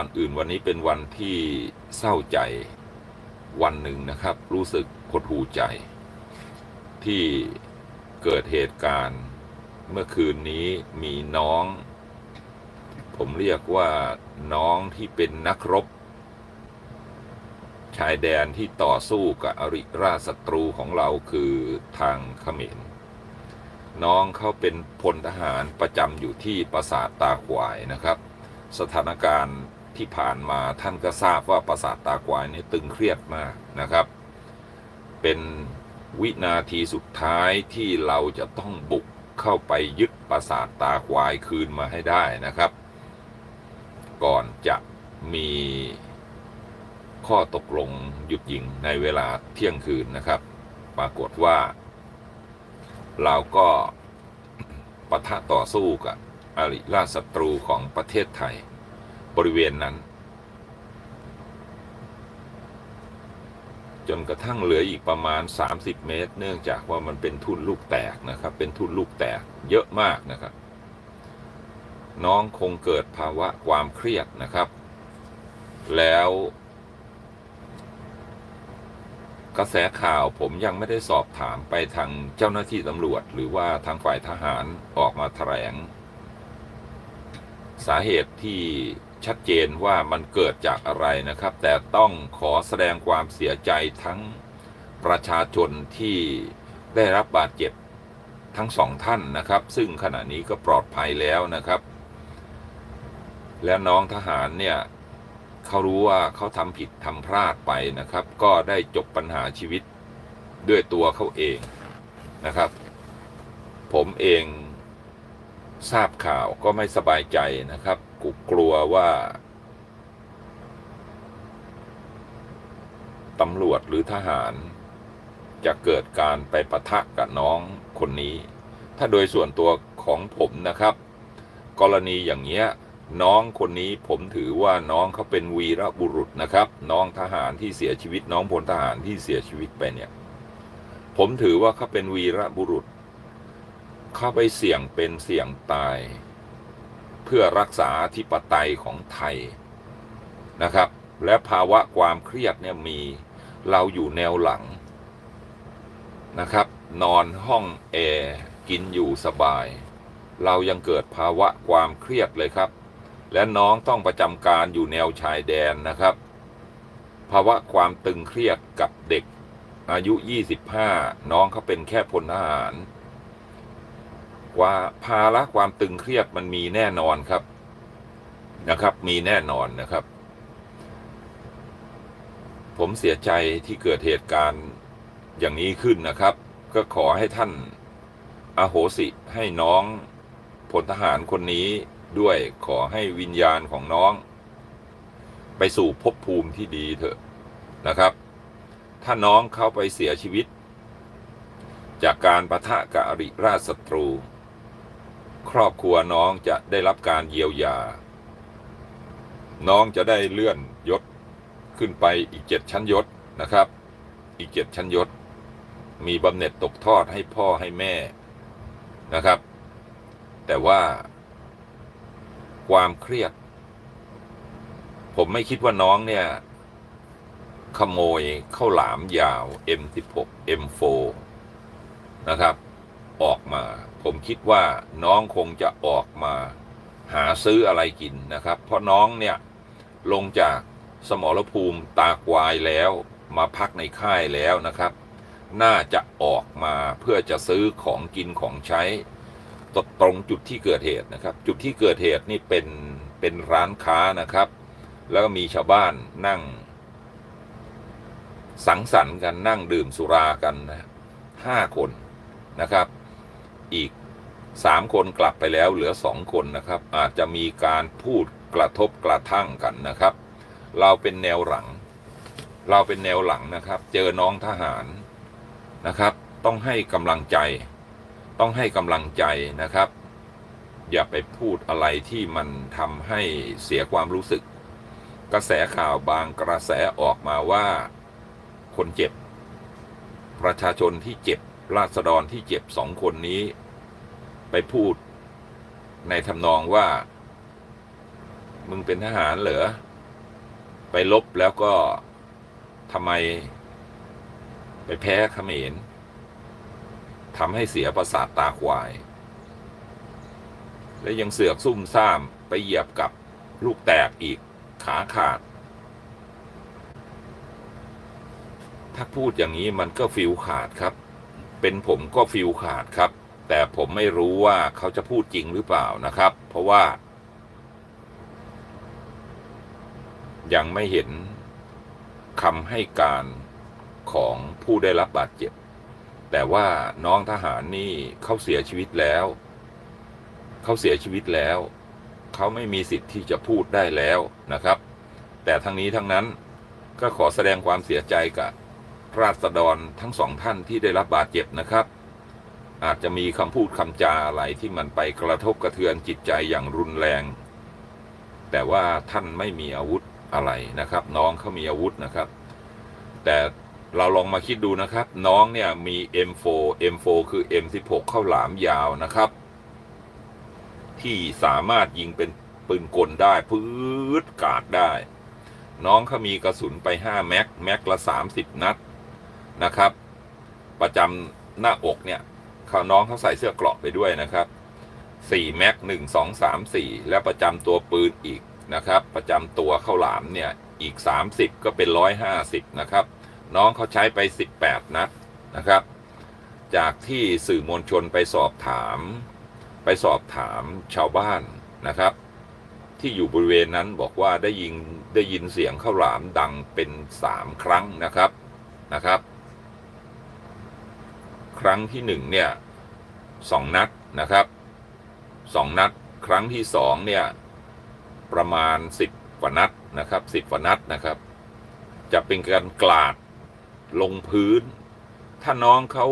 อนอื่นวันนี้เป็นวันที่เศร้าใจวันหนึ่งนะครับ รู้สึกหดหูใจ ที่เกิดเหตุการณ์เมื่อคืนนี้มีน้อง ผมเรียกว่าน้องที่เป็นนักรบ ชายแดนที่ต่อสู้กับอริราชศัตรูของเราคือทางเขมรน้องเขาเป็นพลทหารประจำอยู่ที่ปราสาทตาควายนะครับ สถานการณ์ ที่ผ่านมาท่านก็ทราบว่าปราสาทตาควายนี่ตึงเครียดมากนะครับ เป็นวินาทีสุดท้ายที่เราจะต้องบุกเข้าไปยึดปราสาทตาควายคืนมาให้ได้นะครับ ก่อนจะมีข้อตกลงหยุดยิงในเวลาเที่ยงคืนนะครับ ปรากฏว่า เราก็ปะทะต่อสู้กับอริราชศัตรูของประเทศไทย ริเวณนั้น จนกระทั่งเหลืออีกประมาณ 30 เมตร เนื่องจากว่ามันเป็นทุ่นลูกแตกนะครับ เป็นทุ่นลูกแตกเยอะมากนะครับ น้องคงเกิดภาวะความเครียดนะครับ แล้วกระแสข่าวผมยังไม่ได้สอบถามไปทางเจ้าหน้าที่ตำรวจ หรือว่าทางฝ่ายทหารออกมาแถลง สาเหตุที่ ชัดเจนว่ามันเกิดจากอะไรนะครับ แต่ต้องขอแสดงความเสียใจทั้งประชาชนที่ได้รับบาดเจ็บทั้งสองท่านนะครับ ซึ่งขณะนี้ก็ปลอดภัยแล้วนะครับ และน้องทหารเนี่ยเขารู้ว่าเขาทำผิดทำพลาดไปนะครับ ก็ได้จบปัญหาชีวิตด้วยตัวเขาเองนะครับ ผมเองทราบข่าวก็ไม่สบายใจนะครับ กูกลัวว่าตำรวจหรือทหารจะเกิดการไปปะทะกับน้องคนนี้ ถ้าโดยส่วนตัวของผมนะครับ กรณีอย่างเงี้ยน้องคนนี้ผมถือว่าน้องเขาเป็นวีรบุรุษนะครับ น้องทหารที่เสียชีวิต น้องพลทหารที่เสียชีวิตไปเนี่ย ผมถือว่าเขาเป็นวีรบุรุษ เข้าไปเสี่ยงเป็นเสี่ยงตาย พื่อรักษาธิปไตยของไทยนะครับ และภาวะความเครียดเนี่ยมีเราอยู่แนวหลังนะครับ นอนห้องแอร์กินอยู่สบาย เรายังเกิดภาวะความเครียดเลยครับ และน้องต้องประจำการอยู่แนวชายแดนนะครับ ภาวะความตึงเครียดกับเด็กอายุ 25 น้องเขาเป็นแค่พลทหาร ว่าภาระความตึงเครียดมันมีแน่นอนครับนะครับ มีแน่นอนนะครับ ผมเสียใจที่เกิดเหตุการณ์อย่างนี้ขึ้นนะครับ ก็ขอให้ท่านอาโหสิให้น้องพลทหารคนนี้ด้วยขอให้วิญญาณของน้อง ไปสู่ภพภูมิที่ดีเถอะนะครับ ถ้าน้องเข้าไปเสียชีวิต จากการประทะกับอริราชศัตรู ครอบครัวน้องจะได้รับการเยียวยา น้องจะได้เลื่อนยศขึ้นไปอีกเจ็ดชั้นยศนะครับ อีกเจ็ดชั้นยศ มีบำเหน็จตกทอดให้พ่อให้แม่นะครับ แต่ว่า ความเครียด ผมไม่คิดว่าน้องเนี่ย ขโมยข้าวหลามยาว M16 M4 นะครับ ออกมา ผมคิดว่าน้องคงจะออกมาหาซื้ออะไรกินนะครับ เพราะน้องเนี่ยลงจากสมรภูมิตาควายแล้วมาพักในค่ายแล้วนะครับ น่าจะออกมาเพื่อจะซื้อของกินของใช้ตตรงจุดที่เกิดเหตุนะครับ จุดที่เกิดเหตุนี่เป็นเป็นร้านค้านะครับ แล้วก็มีชาวบ้านนั่ง สังสรรค์กันนั่งดื่มสุรากันนะห้าคนนะครับ อีกสามคนกลับไปแล้วเหลือสองคนนะครับ อาจจะมีการพูดกระทบกระทั่งกันนะครับ เราเป็นแนวหลัง เราเป็นแนวหลังนะครับ เจอน้องทหารนะครับ ต้องให้กำลังใจ ต้องให้กำลังใจนะครับ อย่าไปพูดอะไรที่มันทำให้เสียความรู้สึก กระแสข่าวบางกระแสออกมาว่า คนเจ็บ ประชาชนที่เจ็บ ราษฎรที่เจ็บสองคนนี้ ไปพูดในทำนองว่า มึงเป็นทหารเหรอ ไปลบแล้วก็ทำไม ไปแพ้เขมรทำให้เสียประสาทตาควาย และยังเสือกซุ่มซ่ามไปเหยียบกับลูกแตกอีกขาขาด ถ้าพูดอย่างนี้มันก็ฟิลขาดครับ เป็นผมก็ฟิลขาดครับ แต่ผมไม่รู้ว่าเขาจะพูดจริงหรือเปล่านะครับ เพราะว่า ยังไม่เห็นคำให้การของผู้ได้รับบาดเจ็บ แต่ว่าน้องทหารนี่เขาเสียชีวิตแล้ว เขาเสียชีวิตแล้ว เขาไม่มีสิทธิ์ที่จะพูดได้แล้วนะครับ แต่ทั้งนี้ทั้งนั้นก็ขอแสดงความเสียใจกับ ราษฎรทั้งสองท่านที่ได้รับบาดเจ็บนะครับ อาจจะมีคำพูดคำจาอะไรที่มันไปกระทบกระเทือนจิตใจอย่างรุนแรง แต่ว่าท่านไม่มีอาวุธอะไรนะครับ น้องเขามีอาวุธนะครับ แต่เราลองมาคิดดูนะครับ น้องเนี่ยมี M4 M4 คือ M16 เข้าหลามยาวนะครับ ที่สามารถยิงเป็นปืนกลได้พืดกาดได้ น้องเขามีกระสุนไป 5 แม็ก แม็กละ 30 นัด นะครับ ประจำหน้าอกเนี่ยเขาน้องเขาใส่เสื้อเกราะไปด้วยนะครับ4แม็ก1 2 3 4 และประจำตัวปืนอีกนะครับ ประจำตัวเข้าหลามเนี่ยอีก 30 ก็เป็น 150 นะครับ น้องเขาใช้ไป 18 นัดนะครับ จากที่สื่อมวลชนไปสอบถาม ไปสอบถามชาวบ้านนะครับ ที่อยู่บริเวณนั้นบอกว่าได้ยินได้ยินเสียงข้าวหลามดังเป็นสามครั้งนะครับนะครับ ครั้งที่หนึ่งเนี่ยสองนัดนะครับสองนัดครั้งที่สองเนี่ยประมาณสิบกว่านัดนะครับสิบกว่านัดนะครับ จะเป็นการกลาดลงพื้น ถ้าน้องเขา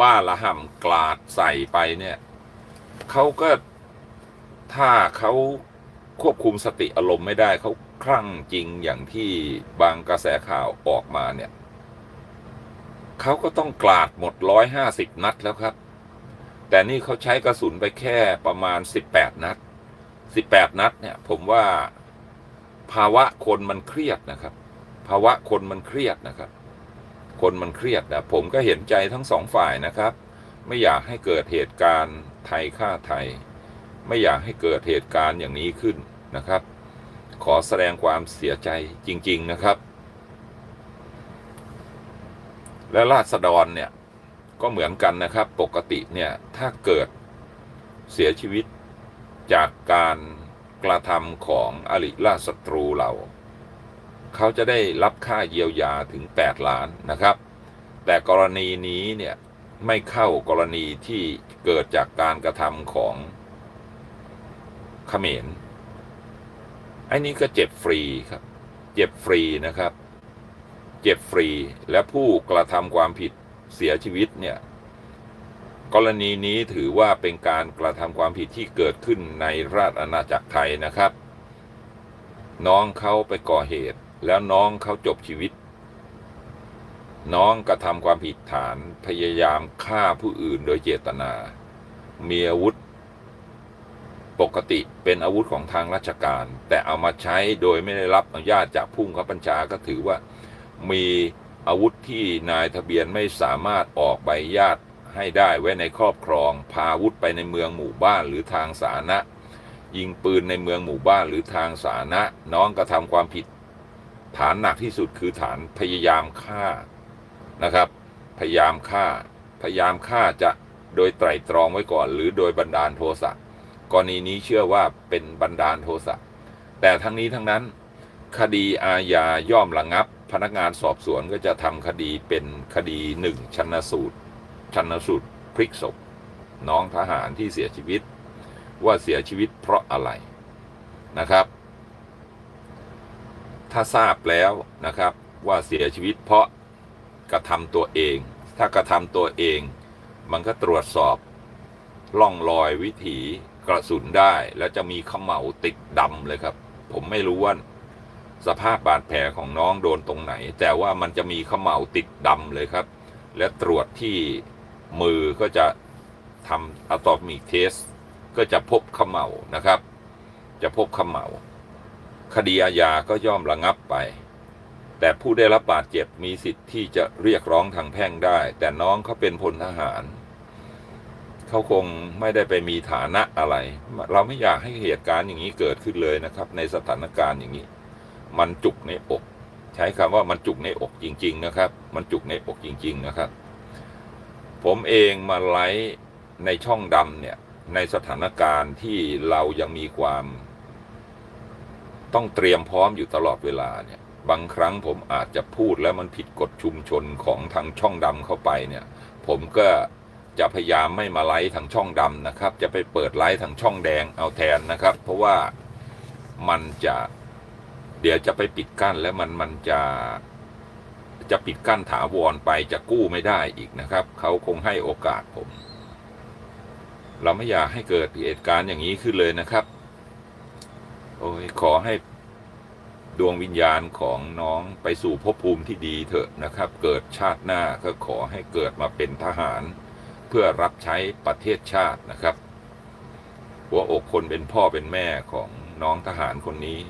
บ้าละห่ำกลาดใส่ไปเนี่ยเขาก็ถ้าเขาควบคุมสติอารมณ์ไม่ได้เขาคลั่งจริงอย่างที่บางกระแสข่าวออกมาเนี่ย เขาก็ต้องกลาดหมดร้อยห้าสิบนัดแล้วครับ แต่นี่เขาใช้กระสุนไปแค่ประมาณสิบแปดนัดสิบแปดนัดเนี่ย ผมว่าภาวะคนมันเครียดนะครับ ภาวะคนมันเครียดนะครับ คนมันเครียดนะผมก็เห็นใจทั้งสองฝ่ายนะครับ ไม่อยากให้เกิดเหตุการณ์ไทยฆ่าไทย ไม่อยากให้เกิดเหตุการณ์อย่างนี้ขึ้นนะครับ ขอแสดงความเสียใจจริง ๆนะครับ และราษฎรเนี่ยก็เหมือนกันนะครับปกติเนี่ยถ้าเกิดเสียชีวิตจากการกระทำของอริราชศัตรูเรา เขาจะได้รับค่าเยียวยาถึง 8 ล้านนะครับ แต่กรณีนี้เนี่ยไม่เข้ากรณีที่เกิดจากการกระทำของเขมรไอ้นี้ก็เจ็บฟรีครับ เจ็บฟรีนะครับ เจ็บฟรีและผู้กระทำความผิดเสียชีวิตเนี่ยกรณีนี้ถือว่าเป็นการกระทำความผิดที่เกิดขึ้นในราชอาณาจักรไทยนะครับ น้องเขาไปก่อเหตุ แล้วน้องเขาจบชีวิต น้องกระทำความผิดฐานพยายามฆ่าผู้อื่นโดยเจตนา มีอาวุธ ปกติเป็นอาวุธของทางราชการ แต่เอามาใช้โดยไม่ได้รับอนุญาตจากผู้บังคับบัญชาก็ถือว่า มีอาวุธที่นายทะเบียนไม่สามารถออกใบอนุญาตให้ได้ไว้ในครอบครอง พาอาวุธไปในเมืองหมู่บ้านหรือทางสาธารณะ ยิงปืนในเมืองหมู่บ้านหรือทางสาธารณะ น้องกระทำความผิด ฐานหนักที่สุดคือฐานพยายามฆ่านะครับ พยายามฆ่า พยายามฆ่าจะโดยไตร่ตรองไว้ก่อน หรือโดยบันดาลโทสะกรณีนี้เชื่อว่าเป็นบันดาลโทสะแต่ทั้งนี้ทั้งนั้น คดีอาญาย่อมระงับ พนักงานสอบสวนก็จะทำคดีเป็นคดีหนึ่งชันสูตรชันสูตรพลิกศพน้องทหารที่เสียชีวิต ว่าเสียชีวิตเพราะอะไรนะครับ ถ้าทราบแล้วนะครับว่าเสียชีวิตเพราะกระทำตัวเอง ถ้ากระทำตัวเอง มันก็ตรวจสอบล่องรอยวิถีกระสุนได้ แล้วจะมีขมเหลาติดดำเลยครับ ผมไม่รู้ว่า สภาพบาดแผลของน้องโดนตรงไหน แต่ว่ามันจะมีขมเหลาติดดำเลยครับ และตรวจที่มือก็จะทำอะตอมิกเทส ก็จะพบขมเหลานะครับ จะพบขมเหลาคดีอาญาก็ย่อมระงับไป แต่ผู้ได้รับบาดเจ็บมีสิทธิ์ที่จะเรียกร้องทางแพ่งได้ แต่น้องเขาเป็นพลทหาร เขาคงไม่ได้ไปมีฐานะอะไร เราไม่อยากให้เหตุการณ์อย่างนี้เกิดขึ้นเลยนะครับ ในสถานการณ์อย่างนี้ มันจุกในอก ใช้คำว่ามันจุกในอกจริง ๆ นะครับ มันจุกในอกจริง ๆ นะครับ ผมเองมาไลฟ์ในช่องดำเนี่ยในสถานการณ์ที่เรายังมีความ ต้องเตรียมพร้อมอยู่ตลอดเวลาเนี่ย บางครั้งผมอาจจะพูดแล้วมันผิดกฎชุมชนของทางช่องดำเข้าไปเนี่ย ผมก็จะพยายามไม่มาไลฟ์ทางช่องดำนะครับ จะไปเปิดไลฟ์ทางช่องแดงเอาแทนนะครับ เพราะว่ามันจะ เดี๋ยวจะไปปิดกั้นแล้วมันมันจะจะปิดกั้นถาวรไปจะกู้ไม่ได้อีกนะครับ เขาคงให้โอกาสผม เราไม่อยากให้เกิดเหตุการณ์อย่างนี้ขึ้นเลยนะครับ โอ้ยขอให้ดวงวิญญาณของน้องไปสู่ภพภูมิที่ดีเถอะนะครับ เกิดชาติหน้าก็ขอให้เกิดมาเป็นทหาร เพื่อรับใช้ประเทศชาตินะครับ หัวอกคนเป็นพ่อเป็นแม่ของน้องทหารคนนี้